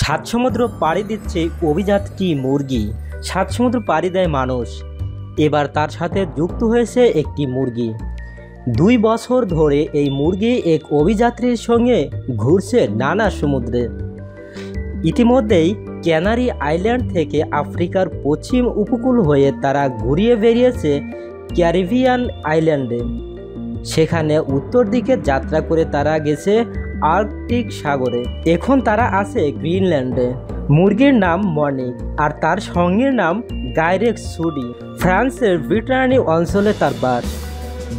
সাত সমুদ্র পাড়ি দিচ্ছে অভিজাতটি মুরগি? সাত সমুদ্র পাড়ি দেয় মানুষ। এবার তার সাথে যুক্ত হয়েছে একটি মুরগি। দুই বছর ধরে এই মুরগি এক অভিযাত্রীর সঙ্গে ঘুরছে নানা সমুদ্রে। ইতিমধ্যেই ক্যানারি আইল্যান্ড থেকে আফ্রিকার পশ্চিম উপকূল হয়ে তারা ঘুরিয়ে বেরিয়েছে ক্যারিবিয়ান আইল্যান্ডে। সেখানে উত্তর দিকে যাত্রা করে তারা গেছে আর্কটিক সাগরে। এখন তারা আছে গ্রিনল্যান্ডে। মুরগির নাম মর্নিক আর তার সঙ্গীর নাম গাইরেক সুডি। ফ্রান্সের ব্রিটানি অঞ্চলে তার বাস।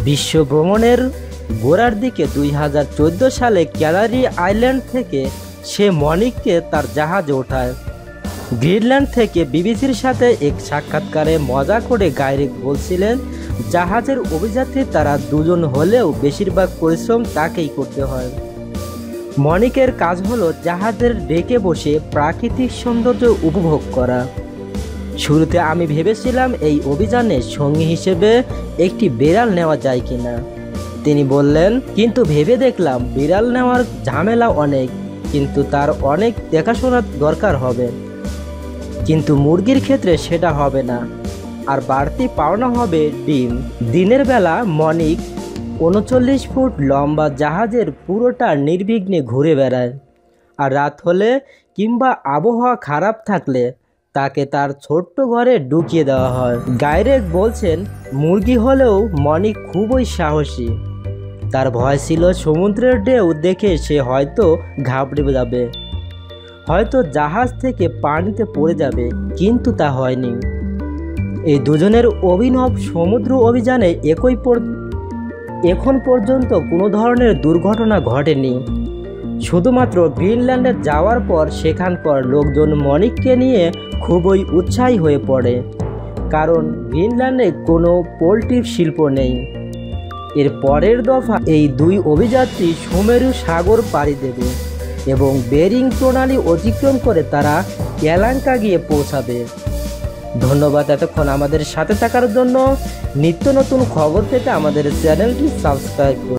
বিশ্ব ভ্রমণের গোড়ার দিকে দুই হাজার চোদ্দ সালে ক্যালারি আইল্যান্ড থেকে সে মনিককে তার জাহাজে ওঠায়। গ্রিনল্যান্ড থেকে বিবিসির সাথে এক সাক্ষাৎকারে মজা করে গাইরেক বলছিলেন জাহাজের অভিযাত্রী তারা দুজন হলেও বেশিরভাগ পরিশ্রম তাকেই করতে হয়। মনিকের কাজ হলো জাহাজের ডেকে বসে প্রাকৃতিক সৌন্দর্য উপভোগ করা। শুরুতে আমি ভেবেছিলাম এই অভিযানে সঙ্গী হিসেবে একটি বিড়াল নেওয়া যায় কিনা। তিনি বললেন, কিন্তু ভেবে দেখলাম বিড়াল নেওয়ার ঝামেলা অনেক, কিন্তু তার অনেক দেখাশোনার দরকার হবে। কিন্তু মুরগির ক্ষেত্রে সেটা হবে না। আর বাড়তি পাওনা হবে ডিম। দিনের বেলা মনিক উনচল্লিশ ফুট লম্বা জাহাজের পুরোটা নির্বিঘ্নে ঘুরে বেড়ায়। আর রাত হলে কিংবা আবহাওয়া খারাপ থাকলে তাকে তার ছোট্ট ঘরে ঢুকিয়ে দেওয়া হয়। গাইরেক বলছেন, মুরগি হলেও মনিক খুবই সাহসী। তার ভয় ছিল সমুদ্রের ঢেউ দেখে সে হয়তো ঘাবড়ে যাবে। হয়তো জাহাজ থেকে পানিতে পড়ে যাবে, কিন্তু তা হয়নি। এই দুজনের অভিনব সমুদ্র অভিযানে একই এখন পর্যন্ত কোনো ধরনের দুর্ঘটনা ঘটেনি। শুধুমাত্র গ্রিনল্যান্ডে যাওয়ার পর সেখানকার লোকজন মনিককে নিয়ে খুবই উৎসাহী হয়ে পড়ে, কারণ গ্রিনল্যান্ডে কোনো পোলট্রির শিল্প নেই। এর পরের দফা এই দুই অভিযাত্রী সুমেরু সাগর পাড়ি দেবে এবং বেরিং প্রণালী অতিক্রম করে তারা এলাঙ্কা গিয়ে পৌঁছাবে। ধন্যবাদ এতক্ষণ আমাদের সাথে থাকার জন্য। নিত্য নতুন খবর পেতে আমাদের চ্যানেলটি সাবস্ক্রাইব